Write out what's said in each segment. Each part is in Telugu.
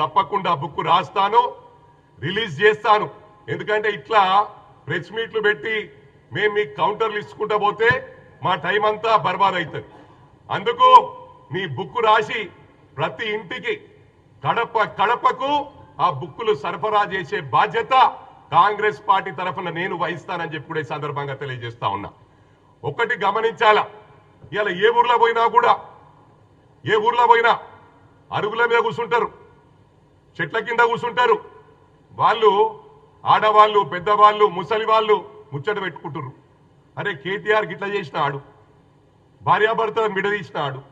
తప్పకుండా బుక్ రాస్తాను రిలీజ్ చేస్తాను. ఎందుకంటే ఇట్లా ప్రెస్ మీట్లు పెట్టి మేము మీకు కౌంటర్లు ఇచ్చుకుంటా పోతే మా టైం అంతా బర్బాద్ అవుతుంది అందుకు మీ బుక్ రాసి ప్రతి ఇంటికి కడప కడపకు ఆ బుక్కులు సరఫరా చేసే బాధ్యత కాంగ్రెస్ పార్టీ తరఫున నేను వహిస్తానని చెప్పి కూడా ఈ సందర్భంగా తెలియజేస్తా ఉన్నా. ఒకటి గమనించాలా? ఇలా ఏ ఊర్లో పోయినా కూడా ఏ ఊర్లో పోయినా అరుగుల మీద కూర్చుంటారు. చెట్ల కింద కూర్చుంటారు. వాళ్ళు ఆడవాళ్ళు పెద్దవాళ్ళు ముసలి వాళ్ళు ముచ్చట పెట్టుకుంటారు అరే కేటీఆర్ గిట్లా చేసినాడు. భార్యాభర్తలను విడదీసినాడు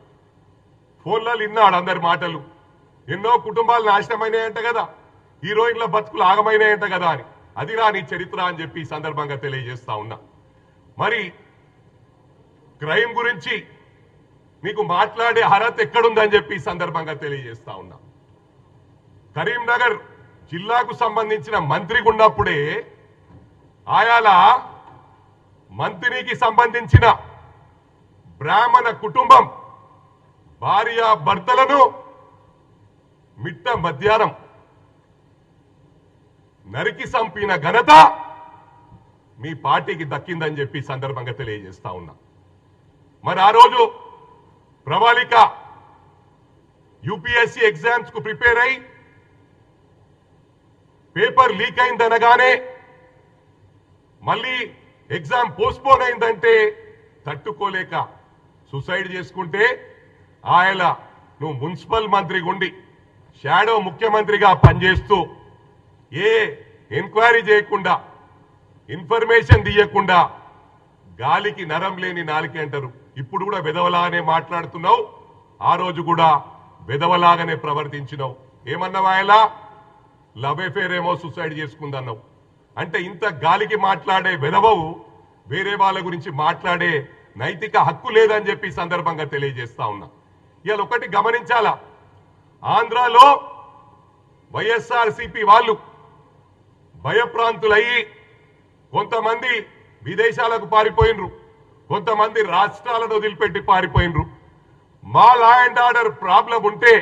ఫోన్లలో విన్నాడు అందరి మాటలు. ఎన్నో కుటుంబాలు నాశనమైనాయంట కదా. హీరోయిన్ల బతుకులు ఆగమైనాయంట కదా అని. అది రా నీ చరిత్ర అని చెప్పి సందర్భంగా తెలియజేస్తా ఉన్నా. మరి క్రైమ్ గురించి నీకు మాట్లాడే అర్హత ఎక్కడుందని చెప్పి సందర్భంగా తెలియజేస్తా ఉన్నా. కరీంనగర్ జిల్లాకు సంబంధించిన మంత్రికి ఉన్నప్పుడే ఆయాల మంత్రికి సంబంధించిన బ్రాహ్మణ కుటుంబం భార్య భర్తలను మిట్ట మధ్యాహ్నం నరికి సంపిన ఘనత మీ పార్టీకి దక్కిందని చెప్పి సందర్భంగా తెలియజేస్తా ఉన్నా. మరి ఆ రోజు ప్రవాళిక యూపీఎస్సీ ఎగ్జామ్స్కు ప్రిపేర్ అయి పేపర్ లీక్ అయిందనగానే మళ్ళీ ఎగ్జామ్ పోస్ట్పోన్ అయిందంటే తట్టుకోలేక సుసైడ్ చేసుకుంటే ఆయన నువ్వు మున్సిపల్ మంత్రి ఉండి షాడో ముఖ్యమంత్రిగా పనిచేస్తూ ఏ ఎంక్వైరీ చేయకుండా ఇన్ఫర్మేషన్ తీయకుండా గాలికి నరం లేని నాలికి అంటారు. ఇప్పుడు కూడా విధవలాగానే మాట్లాడుతున్నావు ఆ రోజు కూడా విధవలాగానే ప్రవర్తించినావు. ఏమన్నావు ఆయన లవ్ ఎఫేర్ ఏమో సూసైడ్ చేసుకుందన్నావు. అంటే ఇంత గాలికి మాట్లాడే విధవవు వేరే వాళ్ళ గురించి మాట్లాడే నైతిక హక్కు లేదని చెప్పి సందర్భంగా తెలియజేస్తా ఉన్నా. ఇవాళ ఒకటి గమనించాలా? ఆంధ్రాలో వైఎస్ఆర్ వాళ్ళు భయప్రాంతులయ్యి కొంతమంది విదేశాలకు పారిపోయినరు కొంతమంది రాష్ట్రాలను వదిలిపెట్టి పారిపోయినరు. మా లా అండ్ ఆర్డర్ ప్రాబ్లం ఉంటే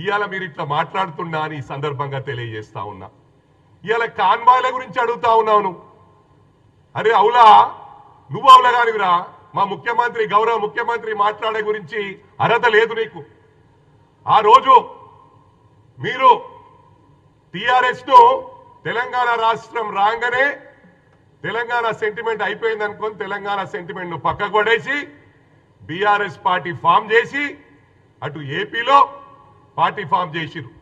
ఇవాళ మీరు ఇట్లా మాట్లాడుతున్నా అని సందర్భంగా తెలియజేస్తా ఉన్నా. ఇవాళ కాన్వాయ్ల గురించి అడుగుతా ఉన్నాను అరే అవులా నువ్వు అవులా కానివిరా మా ముఖ్యమంత్రి గౌరవ ముఖ్యమంత్రి మాట్లాడే గురించి అర్హత లేదు నీకు. ఆ రోజు మీరు టిఆర్ఎస్ను తెలంగాణ రాష్ట్రం రాగానే తెలంగాణ సెంటిమెంట్ అయిపోయింది అనుకొని తెలంగాణ సెంటిమెంట్ను పక్కకు పడేసి బీఆర్ఎస్ పార్టీ ఫామ్ చేసి అటు ఏపీలో పార్టీ ఫామ్ చేసిరు.